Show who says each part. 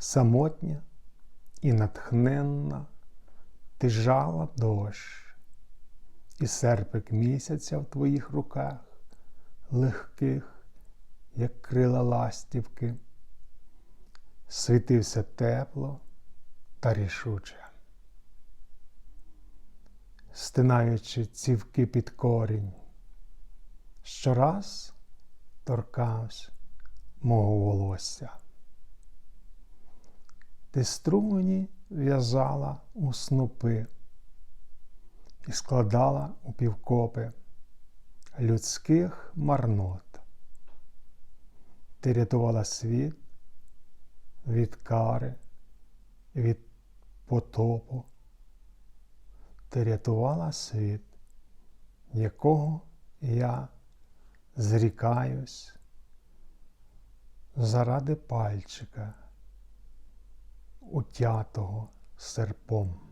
Speaker 1: самотня і натхненна, ти жала дощ, і серпик місяця в твоїх руках, легких, як крила ластівки, світився тепло та рішуче. Стинаючи цівки під корінь, щораз торкався мого волосся. Ти струмені в'язала у снопи і складала у півкопи людських марнот. Ти рятувала світ від кари, від потопу. Ти рятувала світ, якого я зрікаюсь заради пальчика, утятого серпом.